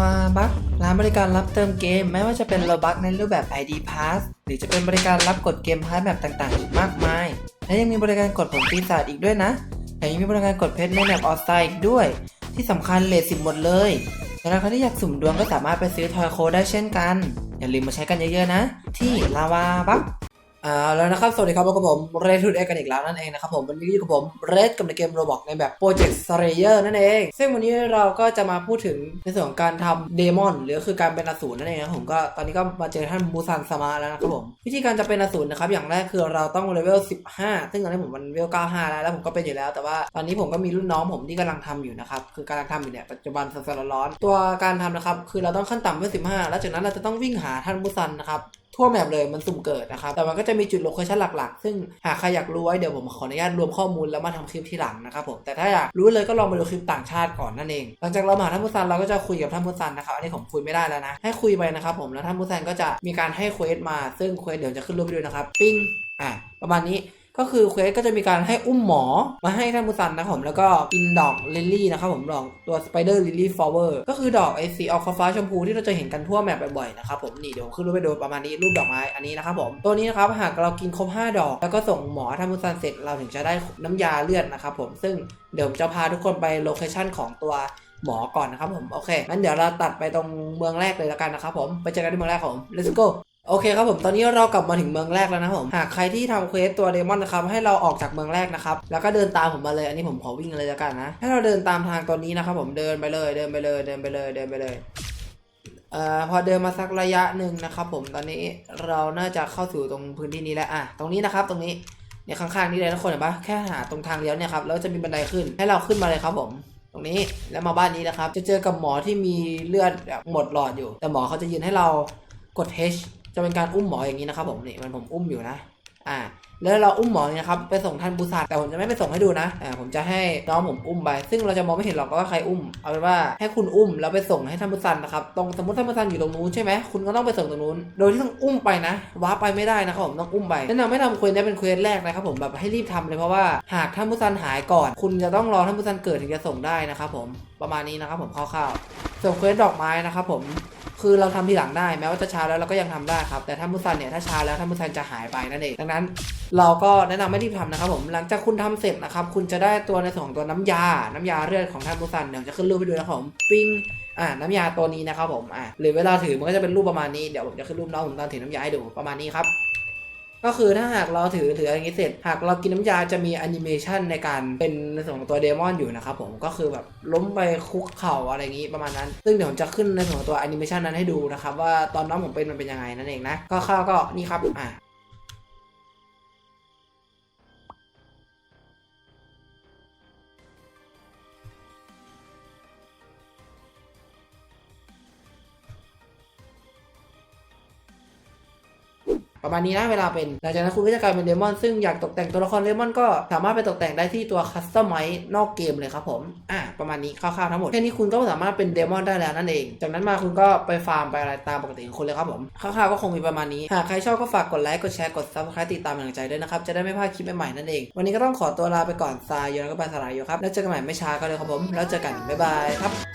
าวาบัคร้านบริการรับเติมเกมไม่ว่าจะเป็นโลบักในรูปแบบ ID Pass หรือจะเป็นบริการรับกดเกมพาร์ทแบบต่างๆ อีกมากมาย และยังมีบริการกดผลปีศาจอีกด้วยนะแถมยังมีบริการกดเพชรในแบบออสไซอีกด้วย ที่สำคัญเลทสิบหมดเลยสำหรับใครที่อยากสุ่มดวงก็สามารถไปซื้อทอยโคได้เช่นกัน อย่าลืมมาใช้กันเยอะๆนะ ที่ลาวาบัค อ่าแล้วนะครับ สวัสดีครับพบกับผมเรดทูดเอ็กกันอีกแล้วนั่นเองนะครับผม วันนี้อยู่กับผมเรดกับในเกมโรบอกในแบบ Project Slayer นั่นเอง ซึ่งวันนี้เราก็จะมาพูดถึงในส่วนของการทำเดมอนหรือคือการเป็นอสูรนั่นเองนะผมก็ตอนนี้ก็มาเจอท่านมูซันสมาแล้วนะครับผม วิธีการจะเป็นอสูรนะครับ อย่างแรกคือเราต้องเลเวล 15 ซึ่งตอนนี้ผมมันเลเวล 95 แล้วแล้วผมก็เป็นอยู่แล้ว แต่ว่าตอนนี้ผมก็มีรุ่นน้องผมที่กำลังทำอยู่นะครับคือกำลังทำอยู่เนี่ยปัจจุบันสดๆร้อนๆตัวการทำนะครับคือเราต้องขั้นต่ำเลเวล15 แล้วจากนั้นเราจะต้องวิ่งหาท่านมูซันนะครับ ทั่วแมปเลยมันสุ่มเกิดนะครับแต่มันก็จะมีจุดโลเคชั่นหลักๆ ซึ่งหากใครอยากรู้ไว้เดี๋ยวผมขออนุญาตรวมข้อมูลแล้วมาทำคลิปที่หลังนะครับผมแต่ถ้าอยากรู้เลยก็ลองไปดูคลิปต่างชาติก่อนนั่นเอง หลังจากเรามาหาท่านมุซันเราก็จะคุยกับท่านมุซันนะครับอันนี้ผมคุยไม่ได้แล้วนะให้คุยไปนะครับผมแล้วท่านมุซันก็จะมีการให้เควสมาซึ่งเควสเดี๋ยวจะขึ้นรูปดูนะครับปิ้งอะประมาณนี้ ก็คือเควสก็จะมีการให้อุ้มหมอมาให้ท่านมุซันนะครับผมแล้วก็กินดอกลิลลี่นะครับผมดอกตัวสไปเดอร์ลิลลี่ฟลาวเวอร์ก็คือดอกไอสีออกฟ้าชมพูที่เราจะเห็นกันทั่วแมปบ่อยๆนะครับผมนี่เดี๋ยวขึ้นรูปไปดูประมาณนี้รูปดอกไม้อันนี้นะครับผมตัวนี้นะครับหากเรากินครบ 5 ดอก แล้วก็ส่งหมอท่านมุซันเสร็จเราถึงจะได้น้ำยาเลือดนะครับผมซึ่งเดี๋ยวผมจะพาทุกคนไปโลเคชั่นของตัวหมอก่อนนะครับผม โอเคงั้นเดี๋ยวเราตัดไปตรงเมืองแรกเลยแล้วกันนะครับผม ไปเจอกันที่เมืองแรกของผม let's go โอเคครับผมตอนนี้เรากลับมาถึงเมืองแรกแล้วนะผมหากใครที่ทำเควสตัวเดมอนนะครับให้เราออกจากเมืองแรกนะครับแล้วก็เดินตามผมมาเลยอันนี้ผมขอวิ่งเลยแล้วกันนะให้เราเดินตามทางตัวนี้นะครับผมเดินไปเลยเดินไปเลยเดินไปเลยเดินไปเลยเอ่อพอเดินมาสักระยะหนึ่งนะครับผมตอนนี้เราน่าจะเข้าสู่ตรงพื้นที่นี้แล้วอะตรงนี้นะครับตรงนี้เนี่ยข้างๆนี่เลยทุกคนเห็นปะแค่หาตรงทางเลี้ยวเนี่ยครับแล้วจะมีบันไดขึ้นให้เราขึ้นมาเลยครับผมตรงนี้แล้วมาบ้านนี้นะครับ จะเจอกับหมอที่มีเลือดแบบหมดหลอดอยู่ แต่หมอเขาจะยืนให้เรากด H จะเป็นการอุ้มหมออย่างนี้นะครับผมนี่มันผมอุ้มอยู่นะ อ่า แล้วเราอุ้มหมอเนี่ยครับไปส่งท่านบุษาแต่ผมจะไม่ไปส่งให้ดูนะ อ่าผมจะให้น้องผมอุ้มไป ซึ่งเราจะมองไม่เห็นหรอกว่าใครอุ้ม เอาเป็นว่าให้คุณอุ้มแล้วไปส่งให้ท่านบุษันนะครับ ตรงสมมติท่านบุษันอยู่ตรงนู้นใช่ไหมคุณก็ต้องไปส่งตรงนู้น โดยที่ต้องอุ้มไปนะว้าไปไม่ได้นะครับผมต้องอุ้มไปแนะนำไม่ทำเควสนี้เป็นเควสแรกนะครับผมแบบให้รีบทำเลยเพราะว่าหากท่านบุษันหายก่อน คุณจะต้องรอท่านบุษันเกิดถึงจะส่งได้นะครับผมประมาณนี้นะครับผมคร่าวๆ ส่วนเควสดอกไม้นะครับผมคือเราทำทีหลังได้แม้ว่าจะช้าแล้วเราก็ยังทำได้ครับ แต่ถ้ามุซันเนี่ยถ้าช้าแล้วถ้ามุซันจะหายไปนั่นเองดังนั้น เราก็แนะนำไม่รีบทำนะครับผมหลังจากคุณทำเสร็จนะครับคุณจะได้ตัวในส่วนของตัวน้ำยา น้ำยาเลือดของท่านมุซันเดี๋ยวจะขึ้นรูปให้ดูนะครับผมปิ้งอ่าน้ำยาตัวนี้นะครับผมอ่าหรือเวลาถือมันก็จะเป็นรูปประมาณนี้เดี๋ยวผมจะขึ้นรูปน้องผมตอนถือน้ำยาให้ดูประมาณนี้ครับ ก็คือถ้าหากเราถือถืออย่างนี้เสร็จ หากเรากินน้ำยาจะมีแอนิเมชันในการเป็นในส่วนของตัวเดมอนอยู่นะครับผมก็คือแบบล้มไปคุกเข่าอะไรอย่างนี้ประมาณนั้น ซึ่งเดี๋ยวผมจะขึ้นในส่วนของตัวแอนิเมชันนั้นให้ดูนะครับว่าตอนน้องผมเป็นมันเป็นยังไงนั่นเองนะก็ข้าก็นี่ครับอะ ประมาณนี้นะเวลาเป็น หลังจากนั้นคุณก็จะกลายเป็นเดมอนซึ่งอยากตกแต่งตัวละครเดมอนก็สามารถไปตกแต่งได้ที่ตัวคัสตอมไมซ์นอกเกมเลยครับผม อะประมาณนี้คร่าวๆทั้งหมด แค่นี้คุณก็สามารถเป็นเดมอนได้แล้วนั่นเอง จากนั้นมาคุณก็ไปฟาร์มไปอะไรตามปกติของคุณเลยครับผมคร่าวๆก็คงมีประมาณนี้ หากใครชอบก็ฝากกดไลค์กดแชร์กดซับสไครต์ติดตามเป็นกำลังใจด้วยนะครับจะได้ไม่พลาดคลิปใหม่ๆนั่นเองวันนี้ก็ต้องขอตัวลาไปก่อนทรายโยนก็ไปสลายโยครับแล้วเจอกันใหม่ไม่ช้าก็เลยครับผมแล้วเจอกันบ๊ายบายครับ